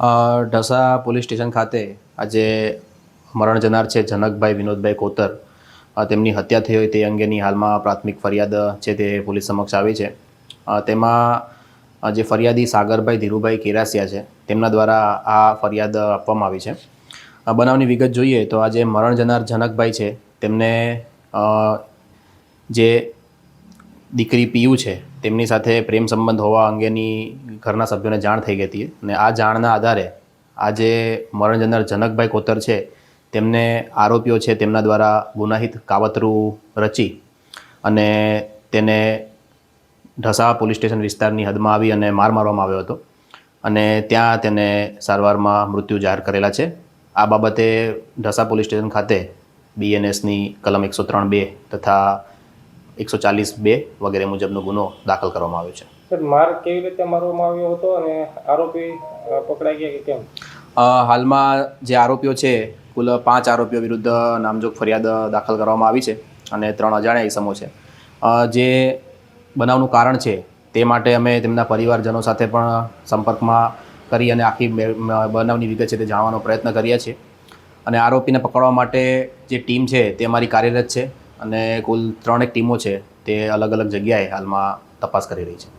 Dhasa police station ખાતે આજે મરણ જનાર છે જનકભાઈ વિનોદભાઈ કોતર. તેમની હત્યા થઈ હોય તે અંગેની હાલમાં પ્રાથમિક ફરિયાદ છે તે પોલીસ સમક્ષ આવી છે. તેમાં જે ફરિયાદી સાગરભાઈ ધીરુભાઈ કેરાસિયા છે, તેમના દ્વારા આ ફરિયાદ આપવામાં આવી છે. બનાવની વિગત જોઈએ તો આજે મરણ જનાર જનકભાઈ છે, તેમને જે દીકરી પીયુ છે, તેમની સાથે પ્રેમ સંબંધ હોવા અંગેની ઘરના સભ્યોને જાણ થઈ ગઈ હતી અને આ જાણના આધારે આજે મરણ જનાર જનકભાઈ કોતર છે, તેમને આરોપીઓ છે તેમના દ્વારા ગુનાહિત કાવતરું રચી અને તેને ઢસા પોલીસ સ્ટેશન વિસ્તારની હદમાં આવી અને માર મારવામાં આવ્યો હતો અને ત્યાં તેને સારવારમાં મૃત્યુ જાહેર કરેલા છે. આ બાબતે ઢસા પોલીસ સ્ટેશન ખાતે બીએનએસની કલમ એકસો ત્રણ બે તથા એકસો ચાલીસ બે વગેરે મુજબનો ગુનો દાખલ કરવામાં આવ્યો છે. સર માર કેવી રીતે મારવામાં આવ્યો હતો અને આરોપી પકડાઈ ગયા કે કેમ? હાલમાં જે આરોપીઓ છે કુલ પાંચ આરોપીઓ વિરુદ્ધ નામજોગ ફરિયાદ દાખલ કરવામાં આવી છે અને ત્રણ અજાણ્યા ઇસમો છે. જે બનાવનું કારણ છે તે માટે અમે તેમના પરિવારજનો સાથે પણ સંપર્કમાં કરી અને આખી બનાવની વિગત છે તે જાણવાનો પ્રયત્ન કરીએ છીએ. અને આરોપીને પકડવા માટે જે ટીમ છે તે અમારી કાર્યરત છે. અને કુલ ત્રણેક ટીમો છે તે અલગ અલગ જગ્યાએ હાલમાં તપાસ કરી રહી છે.